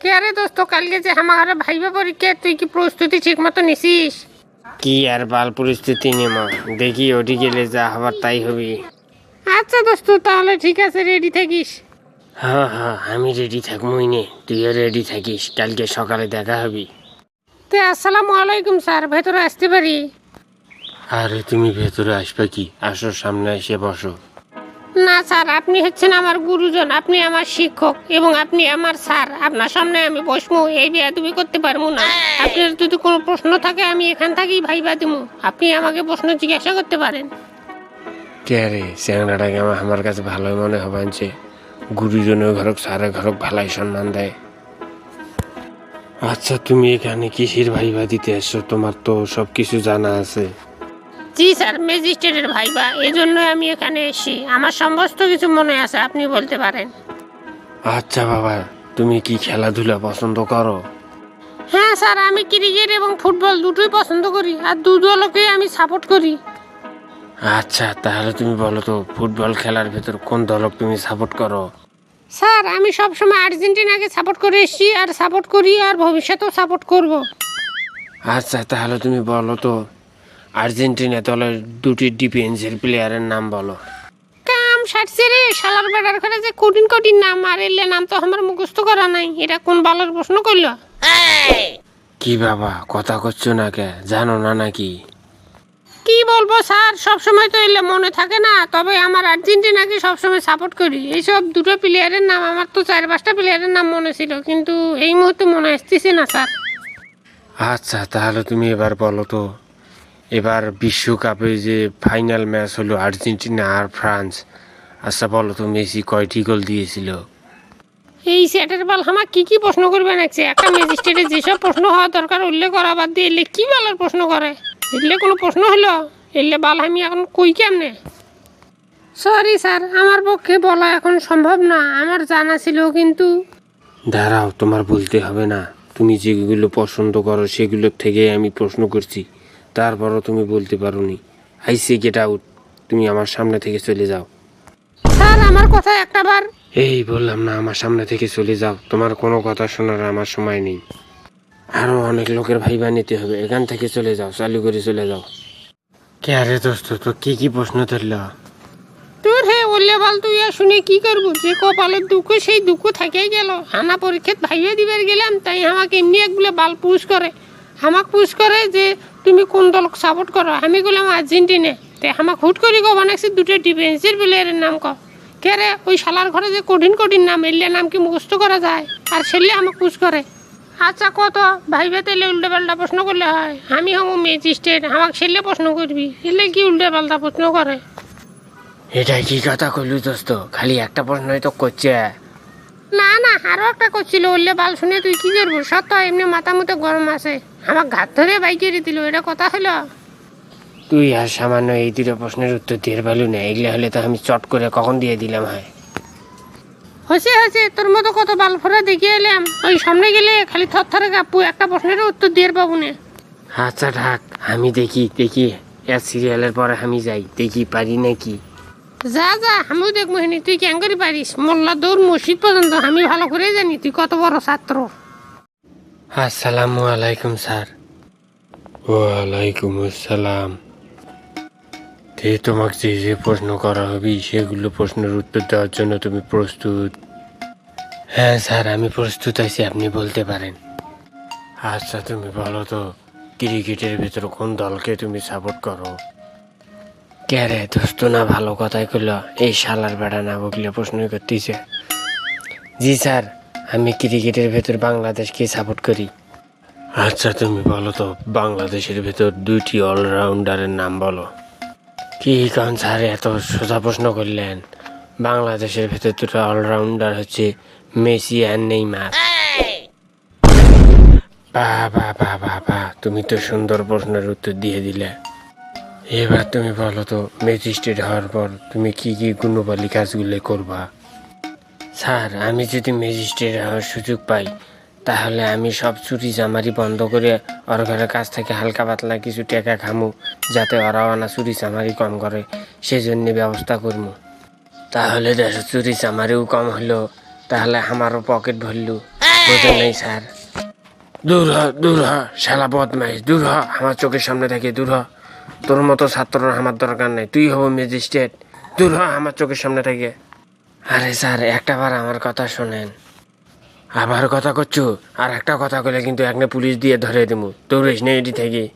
কে আরে দোস্ত কালকে যে আমার ভাইবা পরীক্ষা তুই কি প্রস্তুতি ঠিক মতো নিছিস? কি আর বাল পরিস্থিতি নেম? দেখি ওটি গেলে যা হবার তাই হবে। আচ্ছা দোস্ত তাহলে ঠিক আছে রেডি থাকিস। হ্যাঁ হ্যাঁ আমি রেডি থাকবই নে তুইও রেডি থাকিস কালকে সকালে দেখা হবি। তো আসসালামু আলাইকুম স্যার ভেতরে আসতে পারি? আরে তুমি ভেতরে আসবে কি? আসো সামনে এসে বসো। না, স্যার, আপনি হচ্ছেন আমার গুরুজন, আপনি আমার শিক্ষক এবং আপনি আমার স্যার। আপনার সামনে আমি বসবো, এই বিয়া তুমি করতে পারব না। আপনার যদি কোনো প্রশ্ন থাকে, আমি এখান থেকেই ভাইবা দিব। আপনি আমাকে প্রশ্ন জিজ্ঞাসা করতে পারেন। কে রে আমার আমার কাছে ভালোই মনে হবে যে গুরুজনের ঘরক সারে ঘরক ভালাই সম্মান দেয়। আচ্ছা তুমি এখানে কিসের ভাইবা দিতে এসছো তোমার তো সব কিছু জানা আছে। জি স্যার ম্যাজিস্ট্রেটের ভাইবা। এই জন্য আমি এখানে এসেছি। আমার সমস্ত কিছু মনে আছে আপনি বলতে পারেন। আচ্ছা বাবা তুমি কি খেলাধুলা পছন্দ করো? হ্যাঁ স্যার আমি ক্রিকেট এবং ফুটবল দুটোই পছন্দ করি আর দু দলকেই আমি সাপোর্ট করি। আচ্ছা তাহলে তুমি বলো তো ফুটবল খেলার ভেতর কোন দলক তুমি সাপোর্ট করো? স্যার আমি সবসময় আর্জেন্টিনাকে সাপোর্ট করে এসেছি আর সাপোর্ট করি আর ভবিষ্যতেও সাপোর্ট করব। আচ্ছা তাহলে তুমি বলো তো আর্জেন্টিনা দলের দুটি ডিফেন্সের প্লেয়ারের নাম বলো। কাম সারছে রে শালার বেড়ার ঘরে যে কঠিন কঠিন নাম আর এলে নাম তো আমার মুখস্থ করা নাই। এটা কোন বালার প্রশ্ন করল কি বাবা কথা করছ না কে? জানো না নাকি? কি বলব স্যার সব সময় তো এলে মনে থাকে না তবে আমার আর্জেন্টিনাকে সবসময় সাপোর্ট করি। এইসব দুটো প্লেয়ারের নাম আমার তো চার পাঁচটা প্লেয়ারের নাম মনে ছিল কিন্তু এই মুহূর্তে মনে আসতেছে না স্যার। আচ্ছা তাহলে তুমি এবার বলো তো। এবার বিশ্বকাপে যে ফাইনাল ম্যাচ হলো আর্জেন্টিনা আর ফ্রান্স আচ্ছা বলো তো মেসি কয়টি গোল দিয়েছিল? এই সেটের বল আমার কি কি প্রশ্ন করবে নাকছে একটা ম্যাজিস্ট্রেটে যেসব প্রশ্ন হওয়া দরকার উল্লেখ করা বাদ দিয়ে এলে কি বালার প্রশ্ন করে? এলে কোনো প্রশ্ন হলো? এলে বাল আমি এখন কই কেমনে? সরি স্যার আমার পক্ষে বলা এখন সম্ভব না আমার জানা ছিল কিন্তু। দাঁড়াও তোমার বলতে হবে না। তুমি যেগুলো পছন্দ করো সেগুলোর থেকে আমি প্রশ্ন করছি। তারপরও তুমি বলতে পারোনি। আই আইসি গেট আউট তুমি আমার সামনে থেকে চলে যাও। স্যার আমার কথা একটা বার এই বললাম না আমার সামনে থেকে চলে যাও। তোমার কোনো কথা শোনার আমার সময় নেই। আরও অনেক লোকের ভাইবা নিতে হবে। এখান থেকে চলে যাও চালু করে চলে যাও। কে আরে দোস্ত তো কি কি প্রশ্ন ধরল? তোর হে ওলে বাল তুই আর শুনে কি করব? যে কপালের দুঃখ সেই দুঃখ থেকেই গেল। আনা পরীক্ষাত ভাইবে দিবার গেলাম তাই আমাকে এমনি একগুলো বাল পুশ করে। আমাক পুশ করে যে তুমি কোন দলক সাপোর্ট করো? আমি বললাম আর্জেন্টিনা। তে আমাক হুট করে কো বানাইছে দুটো ডিফেন্সের প্লেয়ারের নাম ক কে রে ওই শালার ঘরে যে কঠিন কঠিন নাম এলে নাম কি মুখস্থ করা যায়? আর সেলে আমাকে পুশ করে। আচ্ছা কত ভাইবে তেলে উল্টে পাল্টা প্রশ্ন করলে হয়। আমি হব ম্যাজিস্ট্রেট আমাকে সেলে প্রশ্ন করবি। এলে কি উল্টে পাল্টা প্রশ্ন করে? এটা কি কথা কইলু দোস্ত? খালি একটা প্রশ্নই তো করছে। না না আরও একটা করছিল উল্লে বাল শুনে তুই কি করব? সত্য এমনি মাথা মতো গরম আছে। আমার ঘাত ধরে বাইক বাইকে দিল এটা কথা হলো? তুই আর সামান্য এই দুটো প্রশ্নের উত্তর দিয়ে পারলু না এগুলো হলে তো আমি চট করে কখন দিয়ে দিলাম হয়? হয়েছে হয়েছে তোর মতো কত বাল ফোরা দেখিয়ে এলাম। ওই সামনে গেলে খালি থর থরে কাপু একটা প্রশ্নের উত্তর দিয়ে পাবো না। আচ্ছা ঢাক আমি দেখি দেখি এর সিরিয়ালের পরে আমি যাই দেখি পারি নাকি? যা যা আমিও দেখব তুই কেন করে পারিস? মোল্লা দৌড় মসজিদ পর্যন্ত আমি ভালো করে জানি তুই কত বড় ছাত্র। আসসালামু আলাইকুম স্যার। ওয়ালাইকুম আসসালাম। তে তোমাকে যে যে প্রশ্ন করা হবে সেগুলো প্রশ্নের উত্তর দেওয়ার জন্য তুমি প্রস্তুত? হ্যাঁ স্যার আমি প্রস্তুত আছি আপনি বলতে পারেন। আচ্ছা তুমি বলো তো? ক্রিকেটের ভেতর কোন দলকে তুমি সাপোর্ট করো? কে রে দোস্ত না ভালো কথাই করল এই শালার বেড়া না বকলে প্রশ্নই করতেছে। জি স্যার। আমি ক্রিকেটের ভেতর বাংলাদেশকে সাপোর্ট করি। আচ্ছা তুমি বলো তো বাংলাদেশের ভেতর দুইটি অলরাউন্ডারের নাম বলো। কি কারণ স্যার এত সোজা প্রশ্ন করলেন। বাংলাদেশের ভেতর দুটো অলরাউন্ডার হচ্ছে মেসি আর নেইমার। বা বা বা বা বা তুমি তো সুন্দর প্রশ্নের উত্তর দিয়ে দিলে। এবার তুমি বলো তো ম্যাজিস্ট্রেট হওয়ার পর তুমি কি কি গুণবালী কাজগুলো করবা? স্যার আমি যদি ম্যাজিস্ট্রেট হওয়ার সুযোগ পাই তাহলে আমি সব চুরি জামারি বন্ধ করে ওর ঘরের কাছ থেকে হালকা পাতলা কিছু টাকা খামু যাতে ওরা আনা চুরি চামারি কম করে। সেজন্য ব্যবস্থা করব তাহলে দেশ চুরি চামারিও কম হলো তাহলে আমারও পকেট ভরলু। বোঝেন নাই স্যার? দূর হ দূর হ শালা বদমাইশ দূর হ আমার চোখের সামনে থেকে দূর হ। তোর মতো ছাত্রর আমার দরকার নেই তুই হব ম্যাজিস্ট্রেট। দূর হ আমার চোখের সামনে থেকে। আরে স্যার একটাবার আমার কথা শোনেন। আবার কথা করছ? আর একটা কথা কইলে কিন্তু একনে পুলিশ দিয়ে ধরে দেবো দৌড়িস নেই এটি থেকে।